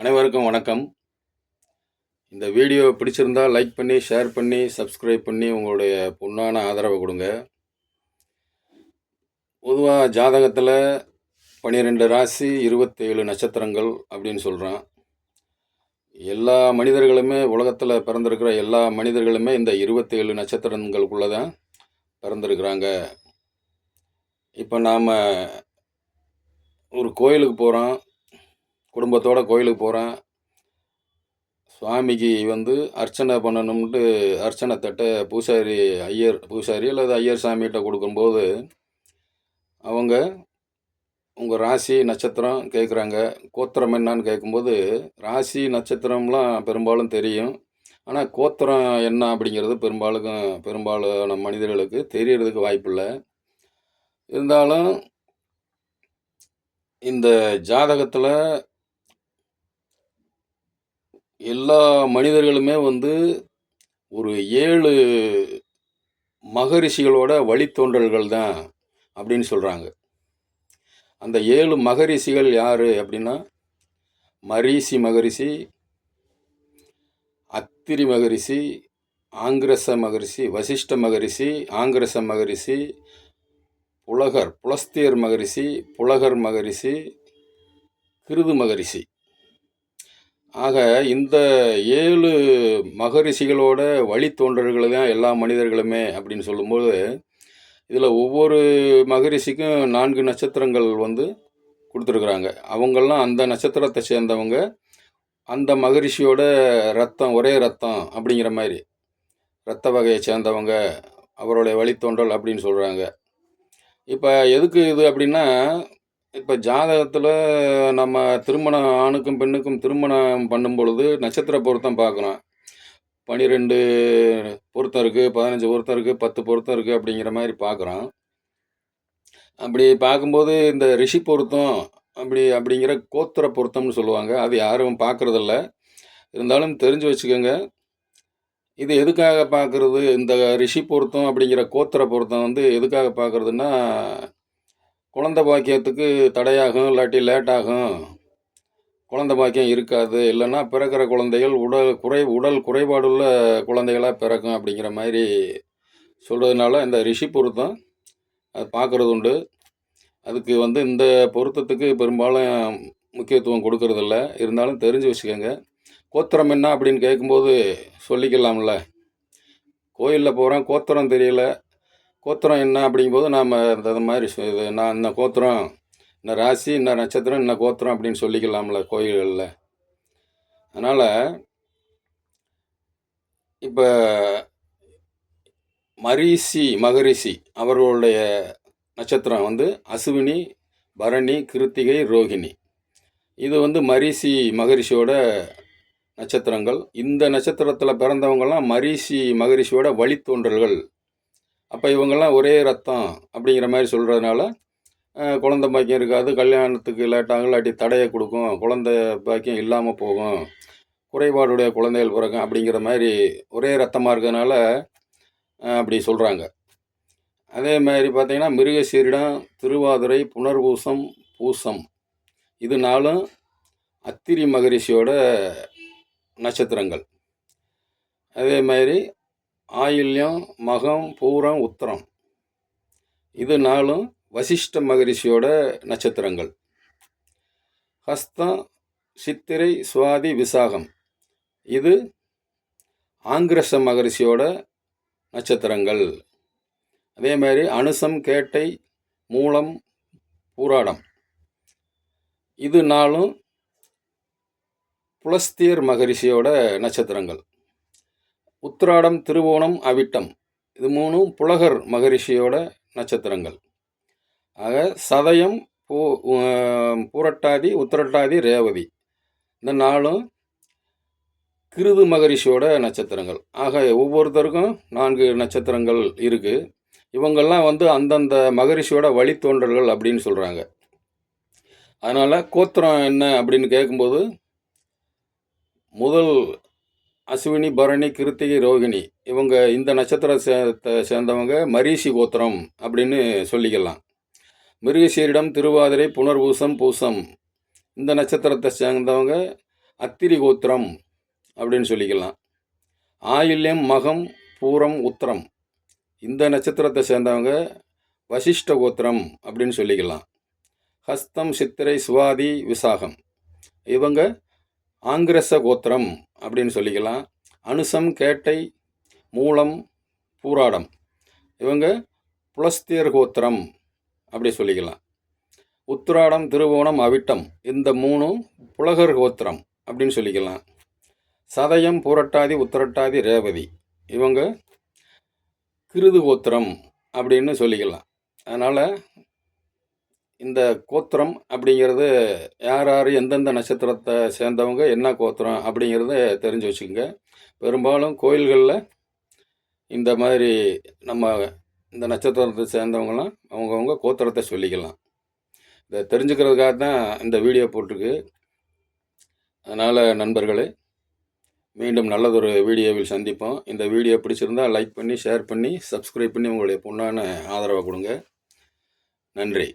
அனைவருக்கும் வணக்கம். இந்த வீடியோ பிடிச்சிருந்தா லைக் பண்ணி ஷேர் பண்ணி சப்ஸ்கிரைப் பண்ணி உங்களுடைய பொண்ணான ஆதரவை கொடுங்க. பொதுவாக ஜாதகத்தில் பன்னிரெண்டு ராசி இருபத்தேழு நட்சத்திரங்கள் அப்படின்னு சொல்கிறான் எல்லா மனிதர்களுமே உலகத்தில் பிறந்திருக்கிற எல்லா மனிதர்களுமே இந்த இருபத்தேழு நட்சத்திரங்களுக்குள்ளே தான் பிறந்திருக்கிறாங்க. இப்போ நாம் ஒரு கோயிலுக்கு போகிறோம் குடும்பத்தோட கோயிலுக்கு போகிறேன் சுவாமிக்கு வந்து அர்ச்சனை பண்ணணும்ட்டு அர்ச்சனை தட்டை பூசாரி ஐயர் பூசாரி அல்லது ஐயர் சாமிகிட்ட கொடுக்கும்போது அவங்க உங்கள் ராசி நட்சத்திரம் கேட்குறாங்க கோத்திரம் என்னான்னு கேட்கும்போது ராசி நட்சத்திரம்லாம் பெரும்பாலும் தெரியும். ஆனால் கோத்திரம் என்ன அப்படிங்கிறது பெரும்பாலுக்கும் பெரும்பாலான மனிதர்களுக்கு தெரியறதுக்கு வாய்ப்பில்லை. இருந்தாலும் இந்த ஜாதகத்தில் எல்லா மனிதர்களுமே வந்து ஒரு ஏழு மகரிஷிகளோட வழித்தோன்றல்கள் தான் அப்படின்னு சொல்கிறாங்க அந்த ஏழு மகரிஷிகள் யார் அப்படின்னா மரீசி மகரிஷி அத்திரி மகரிஷி ஆங்கிரச மகரிஷி வசிஷ்ட மகரிஷி ஆங்கிரச மகரிஷி புலகர் புலஸ்தியர் மகரிஷி புலகர் மகரிஷி கிருது மகரிஷி. ஆக இந்த ஏழு மகரிஷிகளோட வழித்தோன்றர்கள் தான் எல்லா மனிதர்களுமே அப்படின்னு சொல்லும்போது இதில் ஒவ்வொரு மகரிஷிக்கும் நான்கு நட்சத்திரங்கள் வந்து கொடுத்துருக்குறாங்க. அவங்கெல்லாம் அந்த நட்சத்திரத்தை சேர்ந்தவங்க அந்த மகரிஷியோட ரத்தம் ஒரே ரத்தம் அப்படிங்கிற மாதிரி ரத்த வகையை சேர்ந்தவங்க அவருடைய வழித்தோன்றல் அப்படின்னு சொல்கிறாங்க இப்போ எதுக்கு இது அப்படின்னா இப்போ ஜாதகத்தில் நம்ம திருமணம் ஆணுக்கும் பெண்ணுக்கும் திருமணம் பண்ணும் பொழுது நட்சத்திர பொருத்தம் பார்க்குறோம் பன்னிரெண்டு பொருத்தம் இருக்குது பதினஞ்சு பொருத்தம் இருக்குது பத்து பொருத்தம் இருக்குது அப்படிங்கிற மாதிரி பார்க்குறோம். அப்படி பார்க்கும்போது இந்த ரிஷி பொருத்தம் அப்படி அப்படிங்கிற கோத்திர பொருத்தம்னு சொல்லுவாங்க. அது யாரும் பார்க்குறதில்ல. இருந்தாலும் தெரிஞ்சு வச்சுக்கோங்க. இது எதுக்காக பார்க்குறது? இந்த ரிஷி பொருத்தம் அப்படிங்கிற கோத்திர பொருத்தம் வந்து எதுக்காக பார்க்குறதுன்னா குழந்த பாக்கியத்துக்கு தடையாகும் இல்லாட்டி லேட்டாகும். குழந்த பாக்கியம் இருக்காது. இல்லைன்னா பிறக்கிற குழந்தைகள் உடல் குறை உடல் குறைபாடுள்ள குழந்தைகளாக பிறக்கும் அப்படிங்கிற மாதிரி சொல்கிறதுனால இந்த ரிஷி பொருத்தம் அது பார்க்குறது உண்டு. அதுக்கு வந்து இந்த பொருத்தத்துக்கு பெரும்பாலும் முக்கியத்துவம் கொடுக்கறதில்ல. இருந்தாலும் தெரிஞ்சு வச்சுக்கோங்க. கோத்திரம் என்ன அப்படின்னு கேட்கும்போது சொல்லிக்கலாம்ல. கோயிலில் போகிறோம் கோத்திரம் தெரியல. கோத்திரம் என்ன அப்படிங்கும்போது நாம் அந்த மாதிரி இது நான் இந்த கோத்திரம் இந்த ராசி இந்த நட்சத்திரம் இந்த கோத்திரம் அப்படின்னு சொல்லிக்கலாம்ல கோயில்களில். அதனால் இப்போ மரிசி மகரிஷி அவர்களுடைய நட்சத்திரம் வந்து அசுவினி பரணி கிருத்திகை ரோகிணி. இது வந்து மரிசி மகரிஷியோட நட்சத்திரங்கள். இந்த நட்சத்திரத்தில் பிறந்தவங்கெல்லாம் மரிசி மகரிஷியோட வழித்தோன்றல்கள் அப்போ இவங்கெல்லாம் ஒரே ரத்தம் அப்படிங்கிற மாதிரி சொல்கிறதுனால குழந்த பாக்கியம் இருக்காது கல்யாணத்துக்கு லேட்டாகும் இல்லாட்டி தடையை கொடுக்கும் குழந்த பாக்கியம் இல்லாமல் போகும் குறைபாடுடைய குழந்தைகள் பிறக்கும் அப்படிங்கிற மாதிரி ஒரே ரத்தமாக இருக்கிறதுனால அப்படி சொல்கிறாங்க அதே மாதிரி பார்த்திங்கன்னா மிருகசீரிடம் திருவாதிரை புனர்பூசம் பூசம் இது நாளும் அத்திரி மகரிஷியோட நட்சத்திரங்கள். அதே மாதிரி ஆயில்யம் மகம் பூரம் உத்திரம். இது நாளும் வசிஷ்ட மகரிஷியோட நட்சத்திரங்கள். ஹஸ்தம் சித்திரை சுவாதி விசாகம். இது ஆங்கிரச மகரிஷியோட நட்சத்திரங்கள். அதே மாதிரி அனுசம் கேட்டை மூலம் பூராடம். இது நாளும் புலஸ்தியர் மகரிஷியோட நட்சத்திரங்கள். உத்திராடம் திருவோணம் அவிட்டம். இது மூணும் புலகர் மகரிஷியோட நட்சத்திரங்கள். ஆக சதயம் பூ பூரட்டாதி உத்திரட்டாதி ரேவதி. இந்த நாளும் கிருது மகரிஷியோட நட்சத்திரங்கள். ஆக ஒவ்வொருத்தருக்கும் நான்கு நட்சத்திரங்கள் இருக்குது இவங்கெல்லாம் வந்து அந்தந்த மகரிஷியோட வழித்தோன்றல்கள் அப்படின்னு சொல்கிறாங்க அதனால் கோத்திரம் என்ன அப்படின்னு கேட்கும்போது முதல் அஸ்வினி பரணி கிருத்திகை ரோகிணி இவங்க இந்த நட்சத்திர சேர்த்த சேர்ந்தவங்க மரீஷி கோத்திரம் அப்படின்னு சொல்லிக்கலாம். மிருகசீரிடம் திருவாதிரை புனர்பூசம் பூசம். இந்த நட்சத்திரத்தை சேர்ந்தவங்க அத்திரி கோத்திரம் அப்படின்னு சொல்லிக்கலாம். ஆயில்யம் மகம் பூரம் உத்திரம். இந்த நட்சத்திரத்தை சேர்ந்தவங்க வசிஷ்ட கோத்திரம் அப்படின்னு சொல்லிக்கலாம். ஹஸ்தம் சித்திரை சுவாதி விசாகம். இவங்க ஆங்கிரச கோத்திரம் அப்படின்னு சொல்லிக்கலாம். அனுசம் கேட்டை மூலம் பூராடம். இவங்க புலஸ்தியர் கோத்திரம் அப்படி சொல்லிக்கலாம். உத்திராடம் திருவோணம் அவிட்டம் இந்த மூணும் புலகர் கோத்திரம் அப்படின்னு சொல்லிக்கலாம். சதயம் பூரட்டாதி உத்திரட்டாதி ரேவதி. இவங்க கிருது கோத்திரம் அப்படின்னு சொல்லிக்கலாம். அதனால் இந்த கோத்திரம் அப்படிங்கிறது யார் யார் எந்தெந்த நட்சத்திரத்தை சேர்ந்தவங்க என்ன கோத்திரம் அப்படிங்கிறத தெரிஞ்சு வச்சுக்கோங்க. பெரும்பாலும் கோயில்களில் இந்த மாதிரி நம்ம இந்த நட்சத்திரத்தை சேர்ந்தவங்களாம் அவங்கவுங்க கோத்திரத்தை சொல்லிக்கலாம். இதை தெரிஞ்சுக்கிறதுக்காக தான் இந்த வீடியோ போட்டிருக்கு. அதனால் நண்பர்களே மீண்டும் நல்லதொரு வீடியோவில் சந்திப்போம். இந்த வீடியோ பிடிச்சிருந்தால் லைக் பண்ணி ஷேர் பண்ணி சப்ஸ்கிரைப் பண்ணி உங்களுடைய பொண்ணான ஆதரவை கொடுங்க. நன்றி.